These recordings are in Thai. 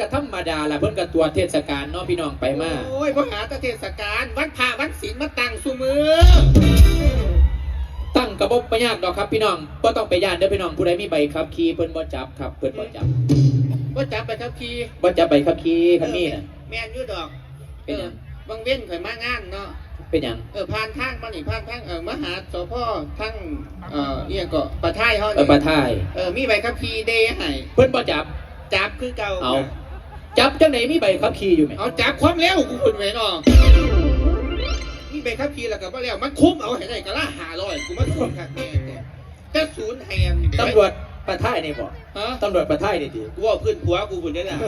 ก็ธรรมดาล่ะเพิ่นก็ตัวจเทศกาลเนาะพี่น้องไปมาโอ้ยพ่หาแตะเทศกาลวันพระวันศีลมาตั้งสุมือ ตั้งกระบบบ่ยากดอกครับพี่น้องบ่ต้องไปย่านเด้อพี่น้องผู้ใดมีใบขับขี่เพิ่นบ่จับครับเพิ่นบ่จับว่าจับไปครับขี่บ่จับใบขับขี่คันนี้น่ะ แม่นอยูดอกเป็นหยังบางเว้นข่อยมางานเนาะ เป็นหยังเออผ่านทางมานี่ผ่านทางเออมหาสพทั้งเอ่อเรียกก็ประทายเฮาเออนี่ปลาทาย เออมีใบขับขี่เดย์ให้เพิ่นบ่จับจับคือเก่าเอา จับจังไหนมีใบขับขี่อยู่ไหมเอาจับความเร็วกูคุณไว้เนาะมีใบขับขี่แล้วก็บ่แล้วมันคุ้มเอาให้ได้ก็ละ500กูมาสูนคักแน่แต่แต่ศูนย์แทนตำรวจปลาทายนี่บ่ฮะตำรวจปลาทายนี่ติกูว่าพื้นผัวกูพุ่นได้ล่ะ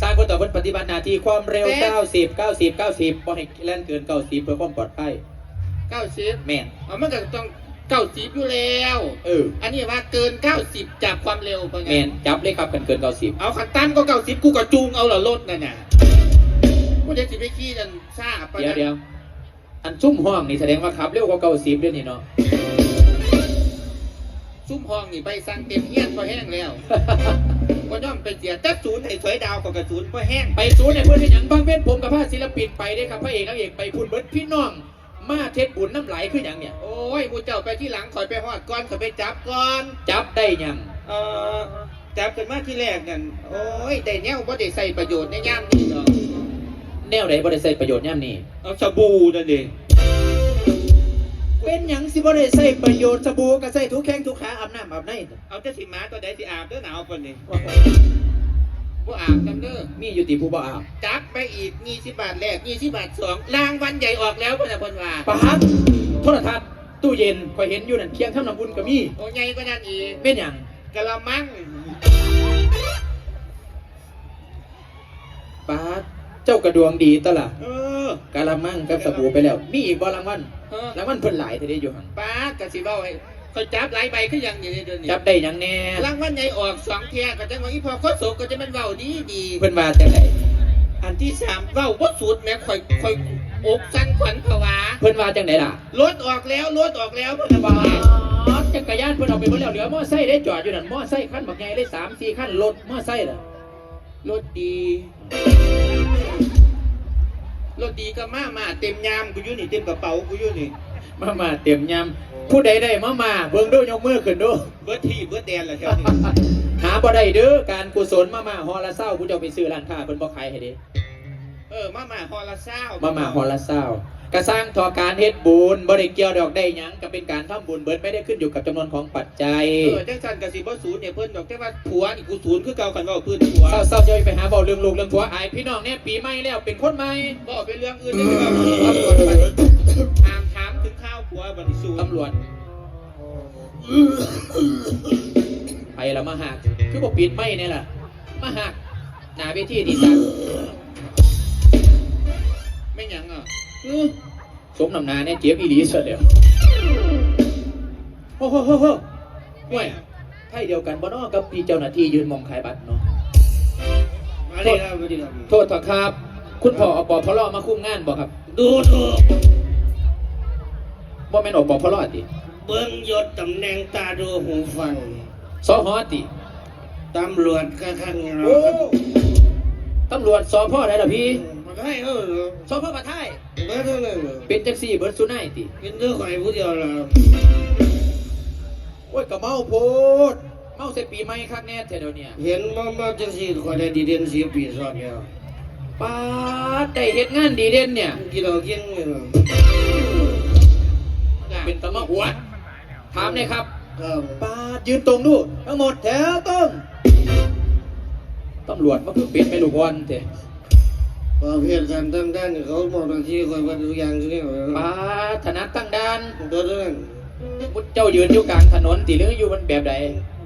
สร้างคนต่อเพิ่นปฏิบัติหน้าที่ความเร็วแม่90 90 90บ่ให้แล่นเกิน 90 เพื่อความปลอดภัย90แม่นเอามันก็ต้อง 90อยู่แล้ว เออ อันนี้ว่าเกิน90จับความเร็วไปไงแม่นจับเลยครับกันเกิน90เอาขันตั้มก็เก้าสิบกูก็จูงเอาเหรอรถนั่นน่ะกูจะสิไปขี่นั่นซ่าไปเดี๋ยวเดี๋ยวอันซุ่มห้องนี่แสดงว่าขับเร็วกว่า90ด้วยนี่เนาะ ซุ้มห้องนี่ใบสั่งเต็มเฮียนพอแห้งแล้ว ก็ย่อมไปเสียแต่ศูนย์ให้สวยดาวกับกระศูนย์พอแห้ง ไปศูนย์ในเพื่อนเป็นหยังบางเว้นผมกับพาศิลปินไปได้ครับพระเอกนางเอกไปพุ่นเบิดพี่น้อง มาเทศบุญน้ำไหลคือหยังเนี่ย โอ้ยมูเจ้าไปที่หลังคอยไปหอดก่อนคอยไปจับก่อน จับได้หยังเอ่อจับกันมาที่แรกนั่นโอ้ยได้แนวว่าได้ใส่ประโยชน์ในย่ามนี้เนาะแนวไหนบ่ได้ใส่ประโยชน์ย่ำนี่เอาสบู่นั่นเองเป็นหยังสิบ่ได้ใส่ประโยชน์สบู่ก็ใส่ทุกแข้งทุกขาอาบน้ำอาบในเอาแต่สิหมาตัวใดสิอาบเด้อหนาวคนนี้ บ่อาบกันเด้อมีอยู่ติผู้บ่อาบจับไปอีกยี่สิบบาทแรกยี่สิบบาทสองรางวัลใหญ่ออกแล้วพ่อนะพ่อว่าปะฮัดโทรทัศน์ตู้เย็นคอยเห็นอยู่นั่นเคียงข้ามน้ำบุญก็มีโอ้ใหญ่ก็นั่นอีกเป็นหยังกะละมังปาดเจ้ากระดวงดีตะล่ะเออกะละมังกับสบู่ไปแล้ว มีอีกบ่รางวัลเออรางวัลเพิ่นหลายทีเดียวอยู่หั่นป้ากะสิเบ้าให้ เขาจับหลายใบคือหยังอยู่ในเดือนนี้จับได้หยังแน่รางวัลใหญ่ออกสองเที่ยก็จะว่าอีพอโคตรโศกก็จะเป็นเว้าดีดีเพิ่นว่าจังไดอันที่สามเว้าบ่สูตรแม่ค่อยค่อยอกสั่นขวัญผวาเพิ่นว่าจังไดล่ะรถออกแล้วรถออกแล้วพ่อนะปาดจักรยานเพิ่นเอาไปหมดแล้วเหลือมอไซค์ได้จอดอยู่นั่นมอไซค์คันบักใหญ่ได้สามสี่คันรถมอไซค์ล่ะรถดีรถดีก็มามาเต็มยามกูอยู่นี่เต็มกระเป๋ากูอยู่นี่มามาเตรียมยำ ผู้ใดได้มามาเบิ่งดูยกมือขึ้นดู เบิร์ดที่เบิร์ดแดนแล้วแถวนี้หาบ่ได้เด้อการกุศลมามาฮอละเศร้าผู้เจ้าไปซื้อร้านค้าเพิ่นบ่ขายให้เด้เออมามาฮอลลาเศร้ามามาฮอละเศร้ากระสร้างทอการเฮ็ดบุญบ่ได้เกี่ยวดอกได้หยังก็เป็นการทำบุญเบิดไม่ได้ขึ้นอยู่กับจำนวนของปัจจัยเออจังสันกับสิบ่ศูนย์เนี่ยเพิ่นดอกแต่ว่าผัวนี่กูศูนย์คือเก่ากันเว่าเพิ่นผัวเศร้าเศร้าๆจะไปหาเว้าเรื่องลูกเรื่องผัวอายพี่น้องเนี่ยปีใหม่แล้วเป็นคนใหม่บ่เป็นเรื่องอื่นได้ไหมว่าตำรว ไปแล้วมาหักคือบ่ปิดไม่เนี่ยล่ะ มาหักหน้าเวทีดีสักไม่หยังอะอื้อสมน้ำหนาเนี่ยเจ็บอีหลีซะแล้วโอ้โหโหโหห่วยไทยเดียวกันบ่เนาะกับพี่เจ้าหน้าที่ยืนมองขายบัตรเนาะมาเลยครับมาดีครับโทษเถอะครับ คุณพ่ออปพลมาคุมงานบ่ครับ ดูถูกบ่แม่นอปพลติ เบิ้งยศตำแหน่งตาดูหูฟังสหติตำรวจก็ข้างเราโอ้ตำรวจสพได้ล่ะพี่มาได้เออสพปะไทยเบิ้งเท่านั้นเป็นจังซี่เบิดสุนัยติเป็นเรื่องข่อยผู้เดียวล่ะโอ้ยก็เมาโพดเมาใส่ปีใหม่คักแน่แท้เดี๋ยวเนี้เห็นมามาจังสี่ข่อยได้ดีเด่นสีปีซ้อนแล้วป้าดได้เฮ็ดงานดีเด่นเนี่ยกินเรากินเลยนะเป็นตะมะหวด ถามเลยครับครับป้าดยืนตรงดูทั้งหมดแถวตรงตำรวจมาคือเป็นไม่รู้วันเถอะพอเพียรกันตั้งด้านเขาบอกบางทีข่อยว่าทุกอย่างทุกอย่างป้าดถนัดตั้งด้านตัวนั้นมุดเจ้ายืนอยู่กลางถนนติหรืออยู่มันแบบใด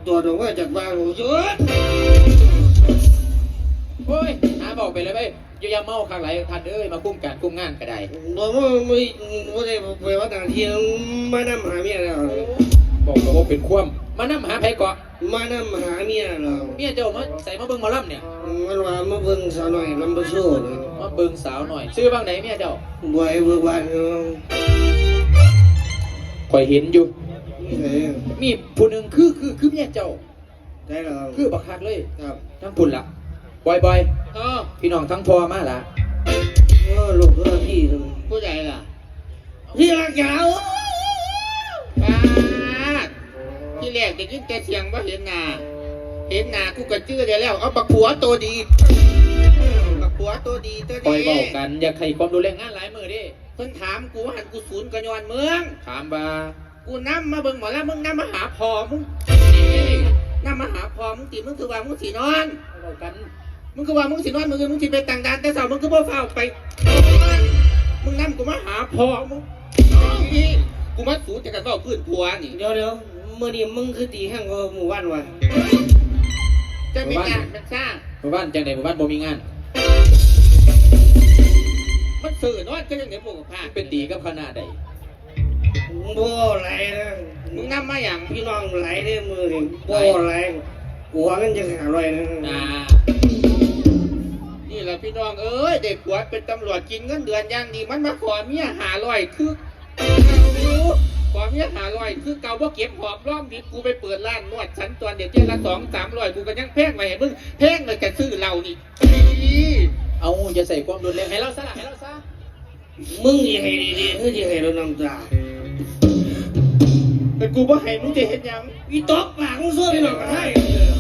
ตัวตรงว่าจากบ้านผมจุด ไปเลยไปอย่าอย่าเมาข้างไหลท่านเอ้ยมาคุ้มการคุ้มงานก็ได้ตัวมันไม่ไม่ได้ไปว่าต่างที่มานำหาเมียแล้วบอกกับว่าเป็นคว่ำมานำหาไผเกาะมานำหาเมียเราเมียเจ้ามาใส่มาเบิ่งหมอลำเนี่ยมันว่ามาเบิ่งสาวหน่อยลำบะโซ่เลยมาเบิ่งสาวหน่อยซื้อบ้างไหนเมียเจ้าบ่อยเบิ่งบ้านเนาะคอยเห็นอยู่เอ้ยมีผู้หนึ่งคือคือคือเมียเจ้าได้แล้วครับคือบักคักเลยครับทั้งปุ่นละบอยบอย เออพี่น้องทั้งพอมาละเออลูกเออพี่ทำไมผู้ใหญ่ล่ะพี่รักยาวป้าดที่แรกได้ยินแต่เสียงว่าเห็นหน้าเห็นหน้ากูก็จื้อได้แล้ว เอาบักผัวตัวดีบักผัวตัวดีตัวคอยดีเบากัน อยากให้ความดูแลงานหลายมือดิเพิ่นถามกูว่าหันกูศูนย์กระยอนเมือง ถามว่ากูนำมาเบิ่งหมอแล้วมึงนำมาหาพอมึงนำมาหาพอมึงตีมึงคือว่ามึงสีนอน เบากัน มึงคือว่ามึงสินอนมึงคือมึงสิไปต่างดานแต่สาวมึงคือบ่เฝ้าไป มึงนำกูมาหาพอมึงนี่กูมาสูจะกันเฝ้าพื้นผัวนี่เดี๋ยวเดี๋ยวมื่อนี้มึงคือตีแห้งกว่าหมู่บ้านวะจะไม่งานมันซ่าหมู่บ้านจังใดหมู่บ้านบ่มีงาน มันสื่อนอนก็ยังเดี๋ยวพวกกับผ้าเป็นตีกับคณะใดบ่ไหลนะมึงนำมาอย่างพี่น้องไหลได้มือนี่บ่ไหลหัวกันจะขาดลอยนะอ่านี่แห ละพี่น้องเอ้ยเด็กผัวเป็นตำรวจกินเงินเดือนอย่างดีมันมาขอเมียหาลอยคือขอเมียหาลอยคือเก่าบ่เก็บหอมรอมดิบกูไปเปิดร้านนวดชั้นตอนเดี๋ยวเที่ยละสองสามร้อยกูก็ยังแพงไปให้มึงแพงเลยจะซื้อเรานี่เอาอย่าใส่ความรุนแรงให้เราซะล่ะให้เราซะมึงสิให้ดีๆคือสิให้เราน้ำตา แต่กูบ่ให้มึงจะเห็นยังอีตบปากมึงสู้พี่น้องกันให้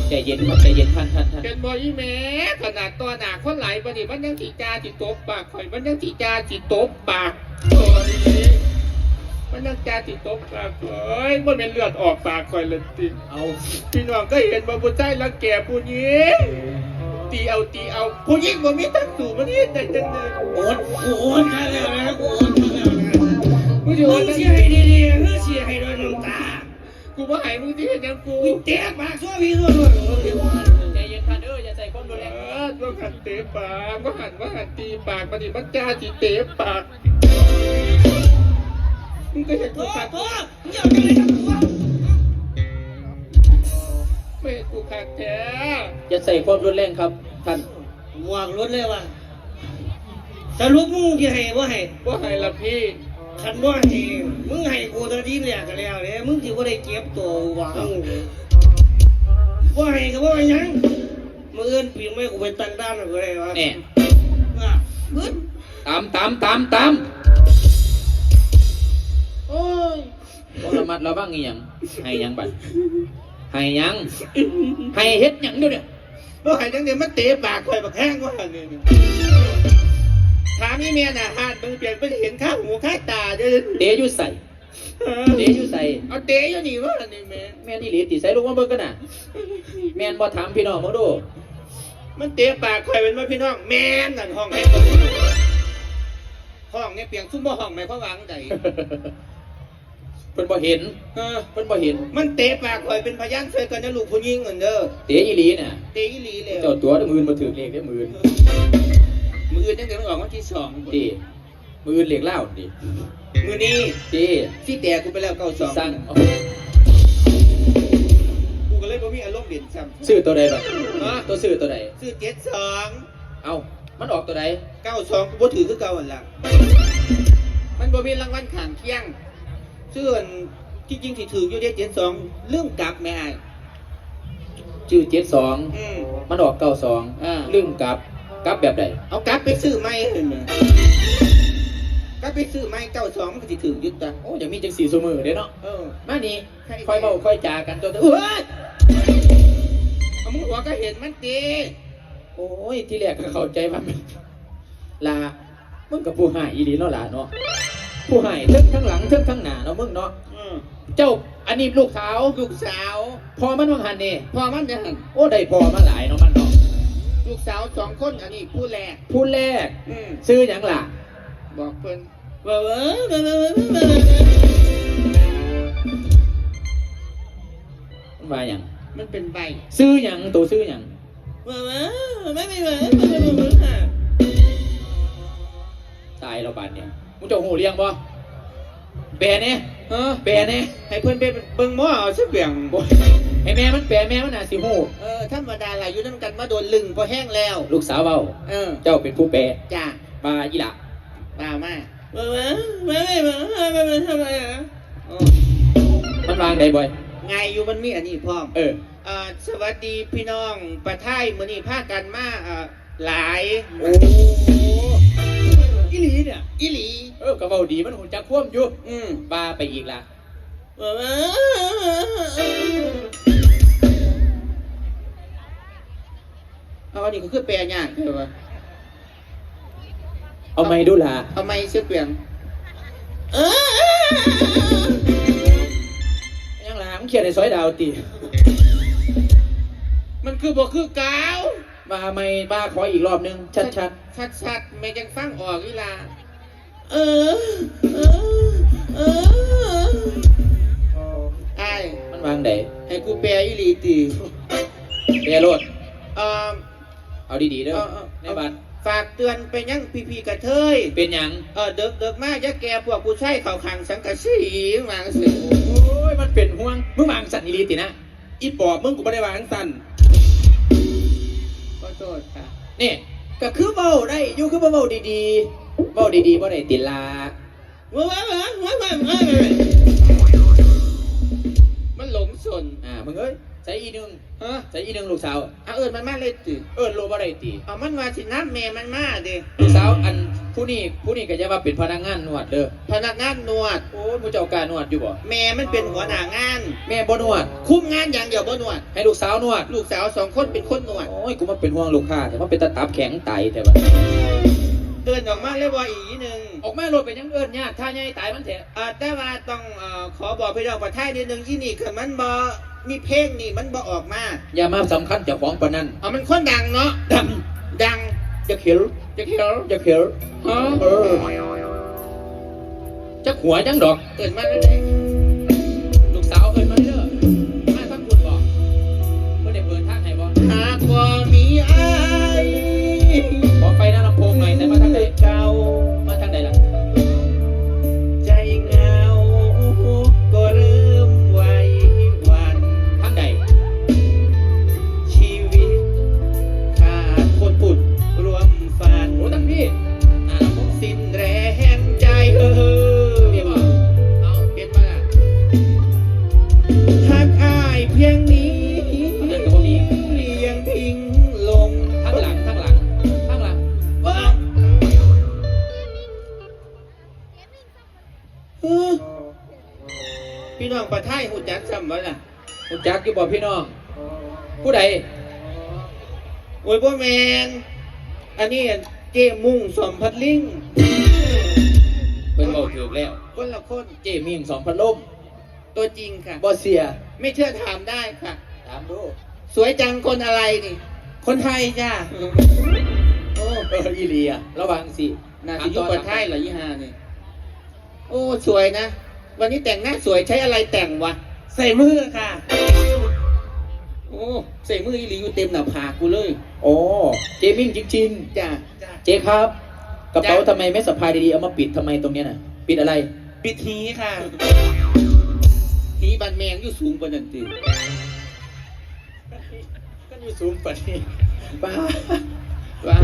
ใจเย็นครับใจเย็นท่านท่านท่านเป็นบอยแม่ขนาดตัวหนาคนไหลายปานนี้มันยังสีจาสีตบปากข่อยมันยังสีจาสีตบปากโอ้ยมันยังจาสีตบปากข่อยมันเป็นเลือดออกปากข่อยเลยติเอาพี่น้องก็เห็นว่าผู้ชายรังแกผู้หญิงตีเอาตีเอาผู้หญิงบ่มีทั้งสู่มันเห็นได้จังเลยโอนกูโอนมาแล้วนะกูโอนมาแล้วนะมึงจะมึว่างจังสิไงให้ดีๆคือสิให้เรา กูบ่ให้มึงที่เห็นยังกูกูแตกปากสู้พี่สู้ด้วยใจเย็นท่านเด้ออย่าใส่ความรุนเอแรงอว่าหันเตะปากว่าหันว่าหันตีปากมันนี่มันจ้าจีเตะปากมึงก็เห็นกูตัวาดตัวมึงอย่าไปเลยกับตัวไม่กูขาดแท้อย่าใส่ความรุนแรงครับท่านหวกรถเลยว่ะสรุปมึงสิให้บ่ให้ว่าให้ละพี่ คันบ่ให้มึงให้กูตอนที่แรกก็แล้วเด้มึงสิบ่ได้เก็บตัวหวังบ่ให้ก็บ่ให้หยังมื้ออื่นปีไม่กูไปตั้งด้านก็ได้วะแน่ว่าบึ้ดตามตามตามตามโอ้ยบ่ระมัดระวังอีหยังให้หยังบัดให้หยังให้เฮ็ดหยังเดี๋ยวนี้ว่าให้จังเดี๋ยวมันเตะปากคอยบักแห้งว่าหันเนี่ย ถามนี่เมียน่ะหานมึงเปลี่ยนไปเห็นข้างหูข้างตาเด้อเตะอยู่ใส่เตะอยู่ใส่เอาเตะอยู่นี่ว่าหันนี่แม่แม่นอี่หลีติใส่ลูกมาเบิ่งกันน่ะแม่นบ่ถามพี่น้องมึงดูมันเตะปากคอยเป็นว่าพี่น้องแม่นนั่นห้องให้ห้องเนี่ยเปลี่ยนซุ้มบ่ห้องไหมเขาวางใดเพิ่นบ่เห็นเออเพิ่นบ่เห็น มันเตะปากคอยเป็นพยานช่วยกันนะลูกผู้หญิงเหมือนเด้อเตะอีหลีน่ะเตะอีหลีเลยเจ้าตัวมืออื่นบ่ถือเลขได้อมืออื่น มืออื่นยังเดี๋ยวมันออกวันที่สองติมืออื่นเลขเล่าวดิมือนี้ติที่แต่กูไปแล้วเก้าสองสั่งเอากูก็เลยบ่มีอารมณ์เด่นซ้ำซื้อตัวใดบัดฮะตัวซื้อตัวใดซื้อเจ็ดสองเอ้ามันออกตัวใดเก้าสองกูบ่ถือคือเก่าหั่นล่ะมันบ่มีรางวัลข้างเคียงซื้ออันที่จริงที่ถืออยู่เด้เจ็ดสองเรื่องกลับแม่อ้ายชื่อ72อืมมันออก92อ่าลืมกลับ กลับแบบใดเอากลับไปซื้อใหม่เห็นไหมกลับไปซื้อใหม่เก้าสองมันก็สิถือยึดจ้ะโอ้ยังมีจังสี่ซุมือเด้เนาะเออมานี่ค่อยเว้าค่อยจากันตัวเอ้ยเอามึงหัวก็เห็นมันตีโอ้ยที่แรกก็เข้าใจว่ามันลามึงกับผู้ให้อีหลีเนาะล่ะเนาะผู้ให้เทิงทั้งหลังเทิงทั้งหน้าเนาะมึงเนาะอืมเจ้าอันนี้ลูกสาวลูกสาว พอมันวังหันนี่พ่อมันจะหันโอ้ได้พอมาหลายเนาะมันเนาะ ลูกสาวสองคนอันนี้ผู้แรกผู้แรกอืมซื้อหยังล่ะบอกเพิ่นว่าว่าว่าว่าว่าว่ามันว่าหยังมันเป็นใบซื้อหยังตัวซื้อหยังว่าว่าไม่ไม่ว่าไม่ไม่ว่าตายเราบาดเนี่ยมึงเจ้าหูเลี้ยงบ่แปลเนี่ยเออแปลเนี่ยให้เพิ่นไปเบิ่งหม้อเอาซะเบี่ยง โอ้ยให้แม่มันแปลแม่มันน่ะสิหูเออธรรมดาหลายอยู่นำกันมาโดนลึงพอแห้งแล้ว ลูกสาวเว้าเออเจ้าเป็นผู้แปลจ้ามาอีหละบ่ามาว่าว่าไม่ไม่ว่าไม่ไม่ทำไมอะเออมันวางได้บ่อยไงอยู่มันมีอันนี้พร้อมเออเอ่อสวัสดีพี่น้องประไทยมือนี้พากันมาเอ่อหลายโอ้อีหลีเนี่ยอีหลีเออกระเป๋าดีมันหุ่นจักคว่ำอยู่อืมบ้าไปอีกละ เอาอันนี้ก็คือแปลยากใช่ปะเอาไม่ดูล่ะเอาไม่เชื่อเปลี่ยนยังหลามเขียนในซอยดาวตี มันคือบ่คือเกาวมาไม่บ้าขออีกรอบนึง ชัดชัดชัดๆไม่ยังฟังออกอีหลาเออ เออ เออ ไอ้ายๆมันวางไหนให้กูแปลอีหลีตีเปียโรดเอ่อเอาดีๆเด้อเอาเอาในบัตรฝากเตือนไปยังพี่ๆกระเทยเป็นหยัง เออเด็กเด็กๆมากจะแกพวกกูใช้เข่าขังสังกะสีวางสิโอ้ย มันเป็นห่วง มึงวางสัตว์อีหลีตินะ อีปอบมึงกูไม่ได้วางสั่นขอโทษค่ะ นี่ ก็คือเบาได้อยู่คือเบาดีๆเบาดีๆบ่ได้ติลาว้าวว้าวว้าวว้าวว้าวมันหลง สนอ่ามึงเอ้ยใส่อีหนึงฮะใส่อีหนึงลูกสาวเอาเอิญมันมาเลยติเอิ้นโลบ่ได้ติเอามันมาสิน้ำแม่มันมาดิลูกสาวอันผู้นี้ผู้นี้ก็จะว่าเป็นพนักงานนวดเด้อพนักงานนวดโอ้ยมูเจ้าการนวดอยู่บ่แม่มันเป็นหัวหน้างาน แม่บ่นวด คุมงานอย่างเดียวบ่นวด ให้ลูกสาวนวด ลูกสาวสองคนเป็นคนนวดโอ้ยกูมาเป็นห่วงลูกค้าแต่ว่าเป็นตาตับแข็งไตแต่ว่า เตือนออกมาเลยว่าอีหนึ่งออกมาโลดไปยังเอิ้นยากถ้าใหญ่ตายมันแท้อ่าแต่ว่าต้องเอ่อขอบอกพี่น้องประเทศนิดนึงที่นี่คือมันบ่มีเพลงนี่มันบ่ออกมาอย่ามาสำคัญเจ้าของปานนั้นเอามันคนดังเนาะดังดังจะเขียวจะเขียวจะเขียวฮะเออจะหัวจังดอกเตือนมาแล้วเลย ผู้ใดโอ้ยพ่อแมนอันนี้เจมุ่งสมพัดลิงเพิ่นบอกถูกแล้ว คนละคนเจมิงสองพันลมตัวจริงค่ะบ่เสีย ไม่เชื่อถามได้ค่ะ ถามดู สวยจังคนอะไรนี่ คนไทยจ้าโอ้เอออีเลียระวังสินาสิยุประไทยเหรอยี่ห้านี่โอ้ สวยนะ วันนี้แต่งหน้าสวยใช้อะไรแต่งวะ ใส่มือค่ะโอ้ ใส่มืออีหลีอยู่เต็มหน้าผากกูเลยโอ้เจมิงจริงจ้าๆเจครับ กระเป๋าทำไมไม่สะพายดีๆ เอามาปิดทำไมตรงเนี้ยน่ะ ปิดอะไร ปิดทีค่ะ ทีบันแมงอยู่สูงกว่านั่นตีก็อยู่สูงกว่านี้ป้าว้า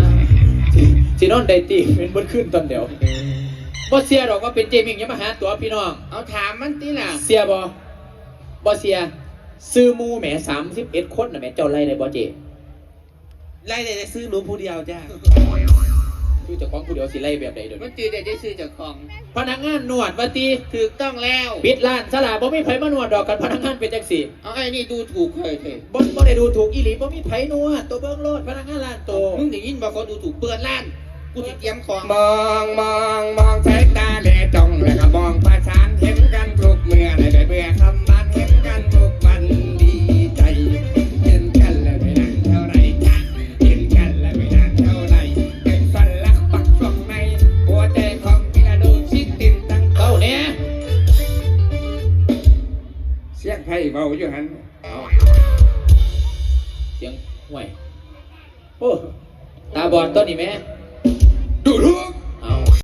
สินอนไดตีเป็นบนขึ้นตอนเดียวบ่เสียหรอกว่าเป็นเจมิงอยังมาหาตัวพี่น้อง เอาถามมันตีล่ะ เสียบ่บ่เสีย ซื้อหมูแหมสามสิบเอ็ดคนน่ะแหมเจ้าไล่ได้บ่เจไล่เลยซื้อหนูผู้เดียวจ้าคือเจ้าของผู้เดียวสิไล่แบบใดเดี๋ยวมันนี้ตีได้ได้ซื้อจากของพนักงานนวดว่าตีถูกต้องแล้วปิดร้านสลาบ่มีไผมานวดดอกกันพนักงานเป็นจังสี่เอาไอ้นี่ดูถูกเคยเถอะบ่บ่ได้ดูถูกอีหลีบ่มีไผนวดตัวเบิ่งโลดพนักงานร้านโตมึงได้ยินบอกเขาดูถูกเปิดร้านกูจะเตรียมของมองมองมองสายตาแลจ้องแล้วก็มองประชา